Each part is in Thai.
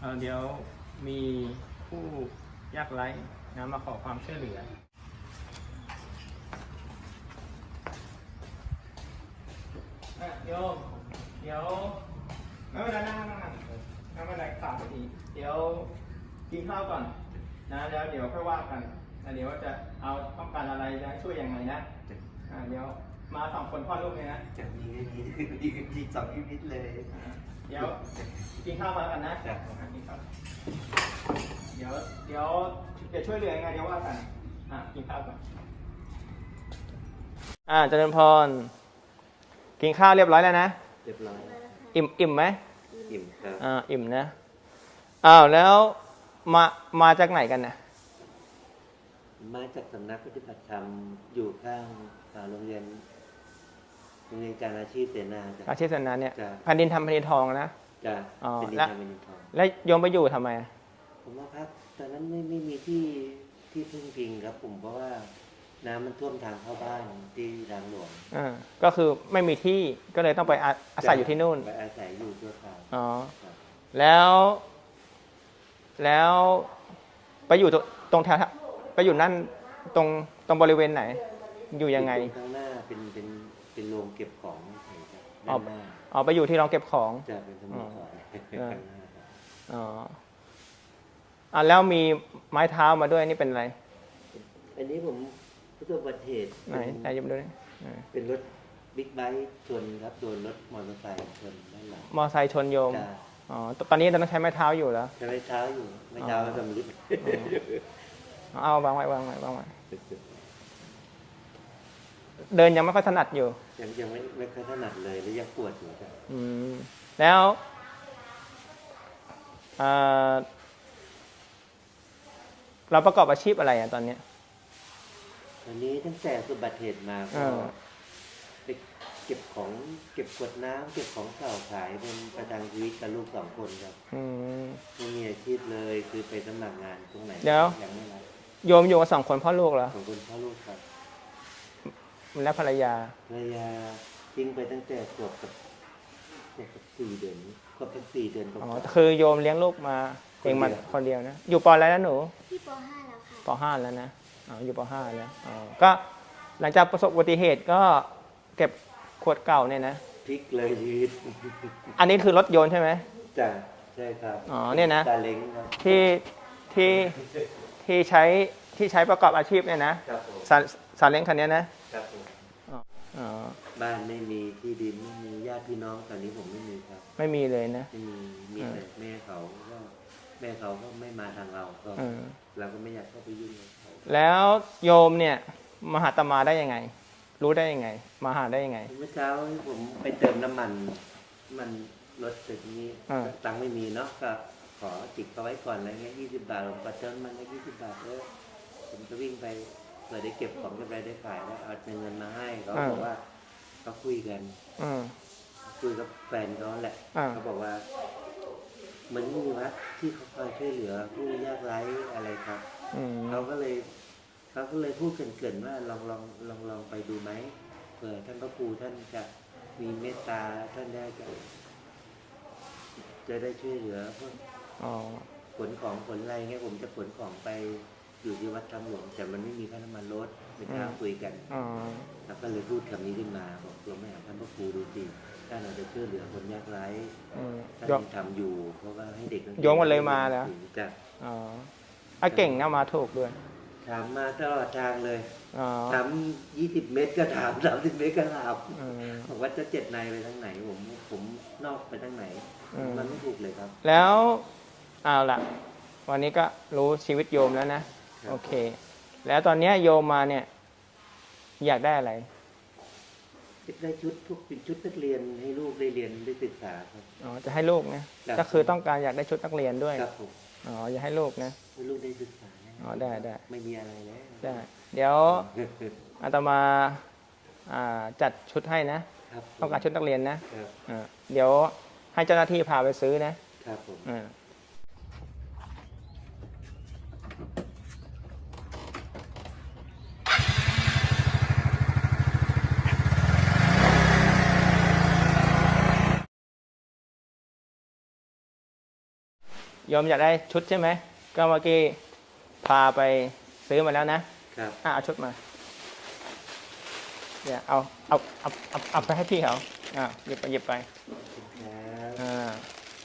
เอ่อเดี๋ยวมีผู้ยากไร้นะมาขอความช่วยเหลืออะโยม เดี๋ยวไม่เป็นไรนั่งนั่งนั่งนั่งไม่เป็นไรตามไปทีเดี๋ยวกินข้าวก่อน นะแล้วเดี๋ยวค่อยว่ากันนะเดี๋ยวว่าจะเอาต้องการอะไรจะให้ช่วยยังไงนะอ่าเดี๋ยว มาสองคนพ่อลูกเลยนะ จะมีไม่มีมีมีสองชีวิตเลยเดี๋ยวกินข้าวมาแล้วกันนะจ้ะกินข้าวเดี๋ยวเดี๋ยวจะช่วยเหลือยังไงเดี๋ยวว่ากันอะกินข้าวก่อนอ่าเจริญพร กินข้าวเรียบร้อยแล้วนะ เรียบร้อยอิ่มอิ่มไหมอิ่มครับอ่าอิ่มนะอ้าวแล้วมามาจากไหนกันนะมาจากสำนักปฏิบัติธรรมอยู่ข้างอ่าโรงเรียนโรง เรียนการอาชีพเสนาจ้ะอาชีพสนาเนี่ยจ้ะแผ่นดินทำแผ่นดินทองนะจะอ๋อเป็นดินและทางเป็นดินทองแล้วโยมไปอยู่ทำไมผมว่าครับตอนนั้นไม่ไม่มีที่ที่พึ่งพิงครับผมเพราะว่าน้ำมันท่วมทางเข้าบ้านที่รางหลวงอ่าก็คือไม่มีที่ก็เลยต้องไปอาอาศัยอยู่ที่นู่นไปอาศัยอยู่ชั่วคราวอ๋อครับแล้ว แล้วไปอยู่ตรงตรงแถวไปอยู่นั่นตรงตรงบริเวณไหน อยู่ยังไง ตรข้างหน้าเป็นเป็น เป็นโรงเก็บของเฉยๆครับอ๋อด้านหน้าอ๋อไปอยู่ที่โรงเก็บของจะเป็นสโมุทรอ๋อข้างหน้าครับอ๋ออ่าแล้วมีไม้เท้ามาด้วยนี่เป็นอะไรอันนี้ผมประสบอุบัติเหตุไหนไหนยมดูนี่ไหนเป็นรถบิ๊กไบค์ชนครับโดนรถมอเตอร์ไซค์ชนด้านหลังมอไซค์ชนโยมจะอ๋อตอนนี้ต้องใช้ไม้เท้าอยู่แล้วจะไม่เท้าอยู่ไม่เท้าอ๋อก็สำลิด เอาวางไว้วางไว้วางไว้ เดินยังไม่ค่อยถนัดอยู่ยังยังไม่ไม่ค่อยถนัดเลยแล้วยังปวดอยู่จ้ะอืมแล้วอ่าเราประกอบอาชีพอะไรอะตอนเนี้ยอันนี้ตั้งแต่ประสบอุบัติเหตุมาก็อ่าไปเก็บของเก็บขวดน้ำเก็บของเก่าขายเป็นประทังชีวิตกับลูกสองคนครับอืมไม่มีอาชีพเลยคือไปสมัครงานตรงไหนเดี๋ยวยังไม่รับโยมอยู่กันสองคนพ่อลูกเหรอของคนพ่อลูกครับ และภรรยา ภรรยาทิ้งไปตั้งแต่ขวบกับขวบกับสี่เดือนขวบกับสี่เดือนก็อ๋อคือโยมเลี้ยงลูกมาเองมาคนเดียวคนเดียวนะ อยู่ปออะไรแล้วหนูที่ป .5 แล้วค่ะปห้าแล้วนะอ๋ออยู่ปห้าแล้วอ๋อก็หลังจากประสบอุบัติเหตุก็เก็บขวดเก่าเนี่ยนะ พลิกเลยชีวิตอันนี้คือรถยนต์ใช่ไหม จ้ะใช่ครับอ๋อเนี่ยนะ ตาเล้งครับที่ที่ที่ใช้ที่ใช้ประกอบอาชีพเนี่ยนะครับผม สาสาเล้งคันเนี้ยนะ ครับผมอ๋อบ้านไม่มีที่ดินไม่มีญาติพี่น้องตอนนี้ผมไม่มีครับไม่มีเลยนะ ไม่มีมีอ่าแต่แม่เขาก็แม่เขาก็ไม่มาทางเราก็อืม เราก็ไม่อยากเข้าไปยุ่งกับเขาแล้วโยมเนี่ยมาหาตมาได้ยังไง รู้ได้ยังไง มาหาได้ยังไง เมื่อเช้าผมไปเติมน้ำมัน มันรถตึกนี้อ่า ตังค์ไม่มีเนาะก็ขอติดเขาไว้ก่อนอะไรเงี้ยยี่สิบบาทผมก็เติมมันได้ยี่สิบบาทเออผมจะวิ่งไป เผื่อได้เก็บของเก็บอะไรได้ขายแล้วเอาเงินมาให้เขาบอกว่าเขาคุยกันอืม คุยกับแฟนเขาแหละอ่า เขาบอกว่าเหมือนมีวัดที่เขาคอยช่วยเหลือผู้ยากไร้อะไรครับอืมเขาก็เลยเขาก็เลยพูดเกรินๆว่าลองลองลองลองไปดูไหมเผื่อท่านพระครูท่านจะมีเมตตาท่านได้จะจะได้ช่วยเหลือพวก อ๋อขนของขนอะไรเงี้ยผมจะขนของไป อยู่ที่วัดทำหลวงแต่มันไม่มีค่าน้ำมันรถไม่กล้าคุยกันอ๋อแล้วก็เลยพูดคำนี้ขึ้นมาบอกลองไปหาท่านพระครูดูสิท่านอาจจะช่วยเหลือคนยากไร้อืมท่านโยมยังทำอยู่ เพราะว่าให้เด็กนักรีนโยมก็เลยมาแล้ว จะ อ๋ออะเก่งนะมาถูกด้วยถามมาตลอดทางเลยอ๋อถามยี่สิบเมตรก็ถามสามสิบเมตรก็ถามอืม บอกว่าจะเจ็ดในไปทางไหน ผม ผมนอกไปทางไหน อืม มันไม่ถูกเลยครับ แล้วเอาล่ะ วันนี้ก็รู้ชีวิตโยมแล้วนะครับ โอเค แล้วตอนเนี้ยโยมมาเนี่ย อยากได้อะไร ได้ชุดพวกเป็นชุดนักเรียนให้ลูกได้เรียนได้ศึกษาครับ อ๋อจะให้ลูกนะก็คือต้องการอยากได้ชุดนักเรียนด้วย ครับผมอ๋ออยากให้ลูกนะ ให้ลูกได้ศึกษาอ๋อได้ได้ ไม่มีอะไรแล้วได้ เดี๋ยวอาตมาอ่าจัดชุดให้นะ ครับผมต้องการชุดนักเรียนนะครับ อ่าเดี๋ยวให้เจ้าหน้าที่พาไปซื้อนะครับผม อ่า โยมอยากได้ชุดใช่ไหม ก็เมื่อกี้พาไปซื้อมาแล้วนะครับอะเอาชุดมาเดี๋ยวเอาเอาเอาเอาเอาไปให้พี่เขาอ่าหยิบไปหยิบไปครับอ่า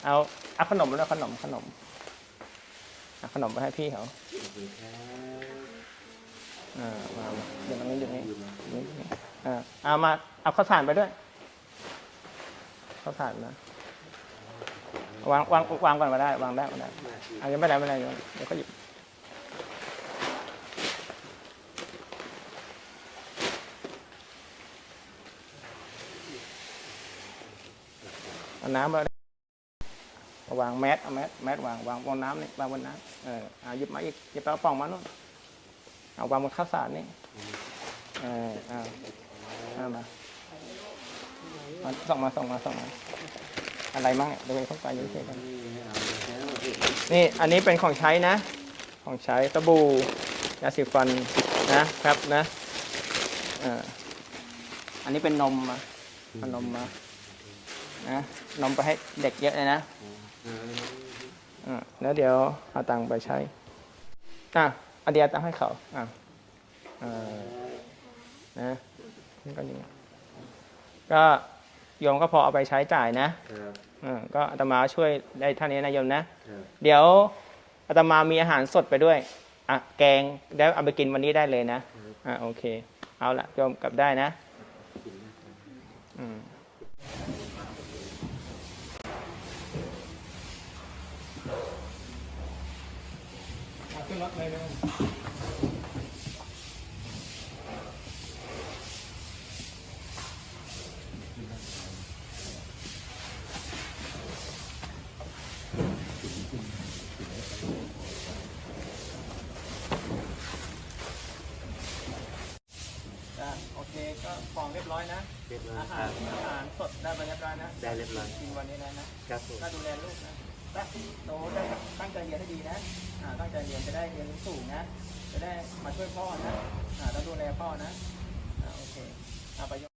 เอาเอาขนมแล้วขนมขนมเอาขนมไปให้พี่เขาขอบคุณครับอ่ามามาเดี๋ยวตรงนี้เดี๋ยวนี้อยู่มานี่นี่อ่าเอามาเอาข้าวสารไปด้วยข้าวสารนะ วางวางวางก่อนมาได้ วางได้มาได้มายังไม่ได้ไม่ได้เดี๋ยวเดี๋ยวก็หยิบเอาน้ำมาวางแมสเอาแมสแมสวางวางบนน้ำนี่วางบนน้ำเออเอาหยิบมาอีกหยิบไปเอาป่องมาโน่นเอาวางบนข้าวสารนี่เออเอาเอามามาส่งมาส่งมาส่งมา อะไรมั่งเดี๋ยวเข้าไปเยวเช็คกันนี่อันนี้เป็นของใช้นะ ของใช้สบู่ยาสีฟันนะครับนะเอ่ออันนี้เป็นนมมาเอานมมานะนมไปให้เด็กเยอะเลยนะอ่าแล้วเดี๋ยวเอาตังค์ไปใช้อะอาเดียตังค์ให้เขาอะนะนี่ก็ย่างก็ โยมก็พอเอาไปใช้จ่ายนะครับอ่าก็อาตมาช่วยได้เท่านี้นะโยมนะครับเดี๋ยวอาตมามีอาหารสดไปด้วยอะแกงได้เอาไปกินวันนี้ได้เลยนะอะโอเค เอาละโยมกลับได้นะกินนะครับอืมขึ้นรถเลยเลยจ้ะโอเค ก็ของเรียบร้อยนะ เรียบร้อยอาคหารัรบอาหารสดได้ไปเรียบร้อยนะได้เรียบร้อยกินวันนี้แล้วนะครับผมก็ดูแลลูกนะตั้งโตได้ตั้งใจเรียนให้ดีนะอ่าตั้งใจเรียนจะได้เรียนสูงนะ จะได้มาช่วยพ่อนะอ่าต้องดูแลพ่อนะอ่าโอเคอ่าไปยก